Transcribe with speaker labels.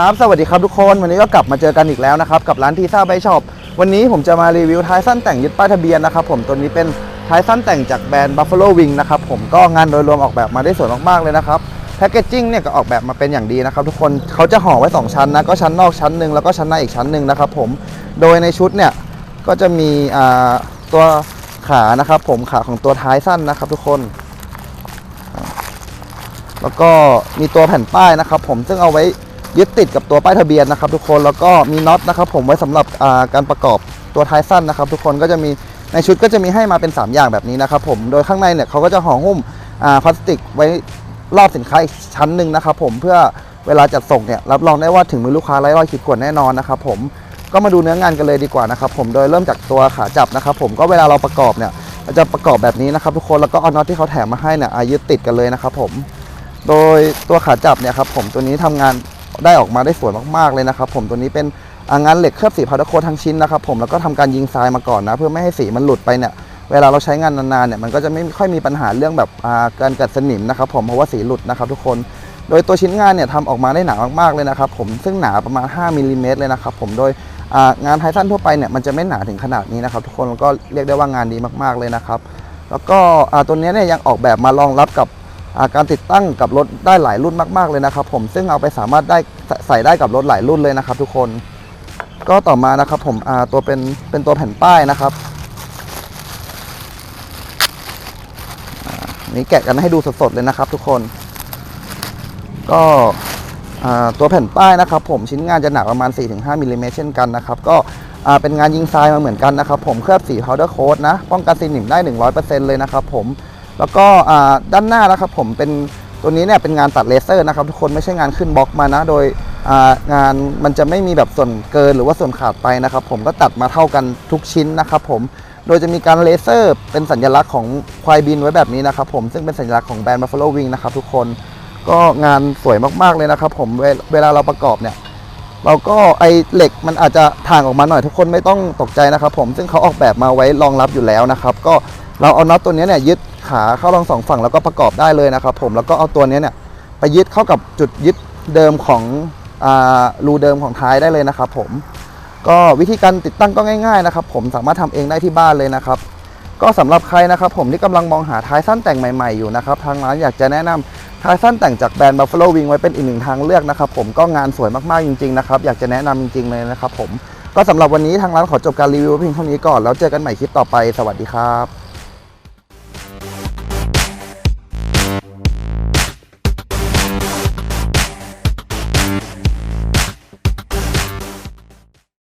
Speaker 1: ครับสวัสดีครับทุกคนวันนี้ก็กลับมาเจอกันอีกแล้วนะครับกับร้านทีซ่าไบช็อปวันนี้ผมจะมารีวิวท้ายสั้นแต่งยึดป้ายทะเบียนนะครับผมตัวนี้เป็นท้ายสั้นแต่งจากแบรนด์ Buffalo Wing นะครับผมก็งานโดยรวมออกแบบมาได้สวยมากๆเลยนะครับแพคเกจจิ้งเนี่ยก็ออกแบบมาเป็นอย่างดีนะครับทุกคนเขาจะห่อไว้ 2 ชั้นนะก็ชั้นนอกชั้นหนึ่งแล้วก็ชั้นในอีกชั้นหนึ่งนะครับผมโดยในชุดเนี่ยก็จะมีตัวขานะครับผมขาของตัวท้ายสั้นนะครับทุกคนแล้วก็มีตัวแผ่นป้ายนะครับผมซึ่งเอาไว้ ยึดติดกับตัวป้ายทะเบียนนะครับ ทุกคนแล้วก็มีน็อตนะครับ ผมไว้สำหรับการประกอบตัวท้ายสั้นนะครับ ทุกคนก็จะมีในชุดก็จะมีให้มาเป็น 3 อย่างแบบนี้นะครับ ผมโดยข้างในเนี่ยเขาก็จะห่อหุ้มพลาสติกไว้รอบสินค้าอีกชั้นหนึ่งนะครับผมเพื่อเวลาจัดส่งเนี่ยรับรองได้ว่าถึงมือลูกค้าไร้รอยขีดข่วนแน่นอนนะครับผมก็มาดูเนื้องานกันเลยดีกว่านะครับผมโดยเริ่มจากตัวขาจับนะครับผมก็เวลาเราประกอบเนี่ยจะประกอบแบบนี้นะครับ ทุกคนแล้วก็เอาน็อตที่เขาแถมมาให้เนี่ยอายึดติดกันเลยนะครับผมโดยตัวขาจับเนี่ยครับผมตัวนี้ทำงาน ได้ออกมาได้สวยมากๆเลยนะครับผมตัวนี้เป็นอ่างานเหล็กเคลือบสีพาวเดอร์โคทั้งชิ้นนะครับผมแล้วก็ทำการยิงทรายมาก่อนนะ เพื่อไม่ให้สีมันหลุดไปเนี่ยเวลาเราใช้งานนานๆเนี่ยมันก็จะไม่ค่อยมีปัญหาเรื่องแบบาการกัดสนิมนะครับผมเพราะว่าสีหลุดนะครับทุกคนโดยตัวชิ้นงานเนี่ยทำออกมาได้หนามากๆเลยนะครับผมซึ่งหนาประมาณ 5มิลลิเมตรเลยนะครับผมโดยางานไททันทั่วไปเนี่ยมันจะไม่หนาถึงขนาดนี้นะครับทุกคนแล้วก็เรียกได้ว่างานดีมากๆเลยนะครับแล้วก็ตัวนี้เนี่ยยังออกแบบมารองรับกับ การติดตั้งกับรถได้หลายรุ่นมาก ๆเลยนะครับผมซึ่งเอาไปสามารถได้ใส่ได้กับรถหลายรุ่นเลยนะครับ ทุกคน ก็ต่อมานะครับผมตัวเป็นเป็นตัวแผ่นป้ายนะครับนี่แกะกันให้ดูสดๆเลยนะครับ ทุกคน ก็ตัวแผ่นป้ายนะครับ ผมชิ้นงานจะหนาประมาณ 4-5มิลลิเมตรเช่นกันนะครับ ก็เป็นงานยิงทรายมาเหมือนกันนะครับ ผมเคลือบสี powder coat นะ ป้องกันสนิมได้ 100%เลยนะครับ ผม แล้วก็ด้านหน้านะครับผมเป็นตัวนี้เนี่ยเป็นงานตัดเลเซอร์นะครับทุกคนไม่ใช่งานขึ้นบล็อกมานะ โดยงานมันจะไม่มีแบบส่วนเกินหรือว่าส่วนขาดไปนะครับผมก็ตัดมาเท่ากันทุกชิ้นนะครับผมโดยจะมีการเลเซอร์ เป็นสัญลักษณ์ของควายบินไว้แบบนี้นะครับผมซึ่งเป็นสัญลักษณ์ของแบรนด์ Buffalo Wing นะครับทุกคนก็งานสวยมากๆเลยนะครับผมเวเวลาเราประกอบเนี่ยเราก็ไอเหล็กมันอาจจะถ่างออกมาหน่อยทุกคนไม่ต้องตกใจนะครับผมซึ่งเขาออกแบบมาไว้รองรับอยู่แล้วนะครับ ก็ เราเอาน็อตตัวนี้เนี่ยยึดขาเข้าทั้งสองฝั่งแล้วก็ประกอบได้เลยนะครับผมแล้วก็เอาตัวนี้เนี่ยไปยึดเข้ากับจุดยึดเดิมของอรูเดิมของท้ายได้เลยนะครับผมก็วิธีการติดตั้งก็ง่ายๆนะครับผมสามารถทำเองได้ที่บ้านเลยนะครับ ก็สำหรับใครนะครับผมที่กำลังมองหาท้ายสั้นแต่งใหม่ๆอยู่นะครับทางร้านอยากจะแนะนำท้ายสั้นแต่งจากแบรนด์ Buffalo Wing ไว้เป็นอีกหนึ่งทางเลือกนะครับผมก็งานสวยมากๆจริงๆนะครับอยากจะแนะนำจริงๆเลยนะครับผมก็สำหรับวันนี้ทางร้านขอจบการรีวิวเพียงเท่านี้ก่อนแล้วเจอกันใหม่คลิปต่อไปสวัสดีครับ